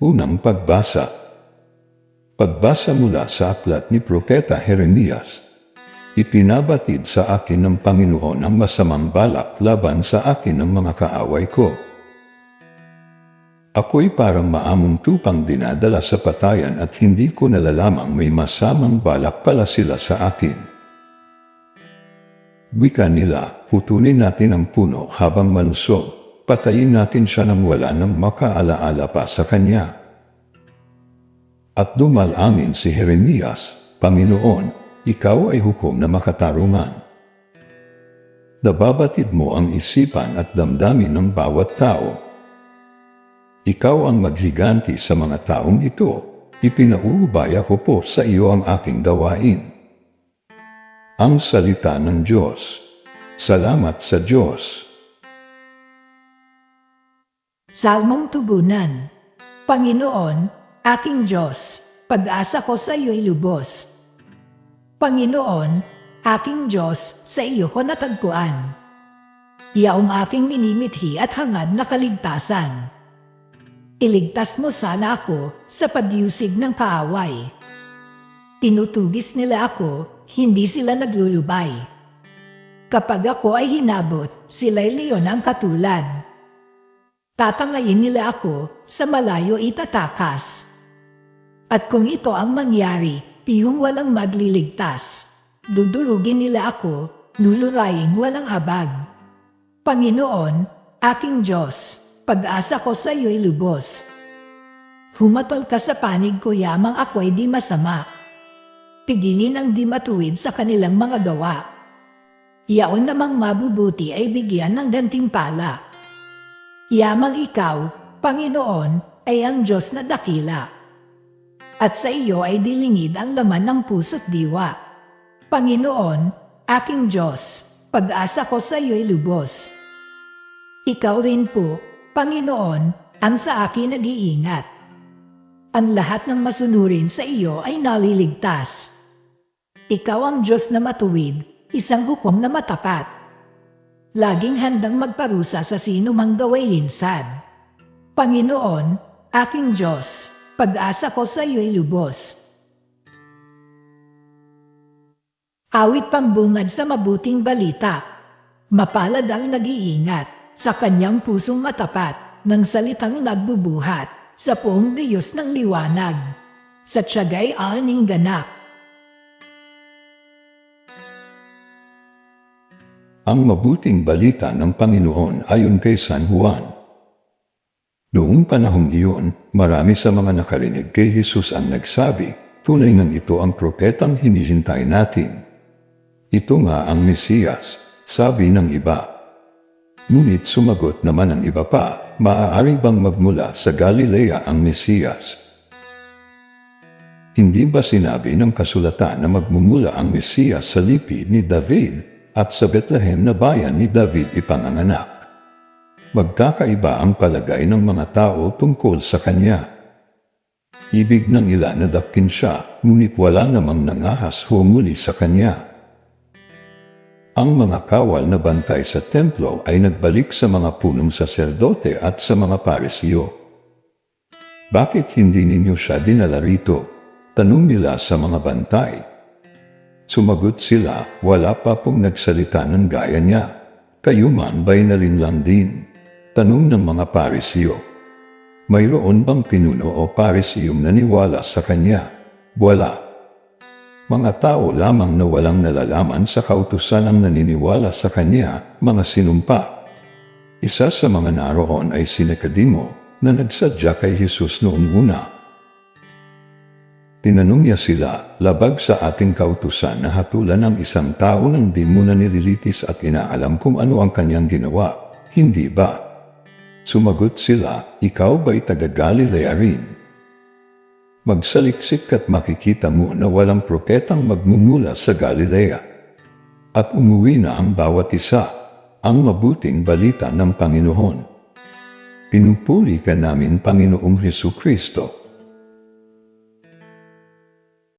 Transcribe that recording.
Unang pagbasa. Pagbasa mula sa aklat ni Propeta Jeremias. Ipinabatid sa akin ng Panginoon ang masamang balak laban sa akin ng mga kaaway ko. Ako'y parang maamong tupang dinadala sa patayan at hindi ko nalalamang may masamang balak pala sila sa akin. Wika nila, putulin natin ang puno habang malusog patayin natin siya nang wala nang makaalaala pa sa kanya. At dumalangin si Jeremias, Panginoon, ikaw ay hukom na makatarungan. Nababatid mo ang isipan at damdamin ng bawat tao. Ikaw ang maghiganti sa mga taong ito. Ipinauubaya ko po sa iyo ang aking dawain. Ang salita ng Diyos. Salamat sa Diyos. Salmong Tugunan Panginoon, aking Diyos, pag-asa ko sa iyo'y lubos. Panginoon, aking Diyos, sa iyo ko natagpuan. Iyaong aking minimithi at hangad na kaligtasan. Iligtas mo sana ako sa pagyusig ng kaaway. Tinutugis nila ako, hindi sila naglulubay. Kapag ako ay hinabot, sila'y leon ang katulad. Tatangayin nila ako sa malayo itatakas. At kung ito ang mangyari, pihong walang magliligtas. Dudurugin nila ako, lulurayin walang habag. Panginoon, aking Diyos, pag-asa ko sa iyo'y lubos. Humapal ka sa panig ko yamang ako'y di masama. Pigilin ang di matuwid sa kanilang mga gawa. Iyaon namang mabubuti ay bigyan ng gantimpala. Yamang ikaw, Panginoon, ay ang Diyos na dakila. At sa iyo ay dilingid ang laman ng puso't diwa. Panginoon, aking Diyos, pag-asa ko sa iyo'y lubos. Ikaw rin po, Panginoon, ang sa akin nag-iingat. Ang lahat ng masunurin sa iyo ay naliligtas. Ikaw ang Diyos na matuwid, isang hukom na matapat laging handang magparusa sa sino mang gaway linsad. Panginoon, aking Diyos, pag-asa ko sa iyo'y lubos. Awit pambungad sa mabuting balita. Mapalad ang nag-iingat sa kanyang pusong matapat ng salitang nagbubuhat sa poong Diyos ng liwanag. Sa tiyagay aning ganap ang mabuting balita ng Panginoon ayon kay San Juan. Noong panahong iyon, marami sa mga nakarinig kay Jesus ang nagsabi, tunay nang ito ang propetang hinihintay natin. Ito nga ang Mesiyas, sabi ng iba. Ngunit sumagot naman ang iba pa, maaari bang magmula sa Galilea ang Mesiyas? Hindi ba sinabi ng kasulatan na magmumula ang Mesiyas sa lipi ni David at sa Bethlehem na bayan ni David ipanganganak. Magkakaiba ang palagay ng mga tao tungkol sa kanya. Ibig ng ilan na dapkin siya, ngunit wala namang nangahas humuli sa kanya. Ang mga kawal na bantay sa templo ay nagbalik sa mga punong saserdote at sa mga parisiyo. Bakit hindi ninyo siya dinala rito? Tanong nila sa mga bantay. Sumagot sila, wala pa pong nagsalita ng gaya niya. Kayo man ba'y nalinlang din? Tanong ng mga parisyo. Mayroon bang pinuno o parisiyong naniwala sa kanya? Wala. Mga tao lamang na walang nalalaman sa kautusan ang naniniwala sa kanya, mga sinumpa. Isa sa mga naroon ay si Nicodemo na nagsadya kay Jesus noong una Tinanong niya sila, labag sa ating kautusan na hatulan ng isang tao nang di mo na nililitis at inaalam kung ano ang kanyang ginawa. Hindi ba? Sumagot sila, ikaw ba'y taga Galilea rin? Magsaliksik at makikita mo na walang propetang magmumula sa Galilea. At umuwi na ang bawat isa, ang mabuting balita ng Panginoon. Pinupuri ka namin, Panginoong Heso Kristo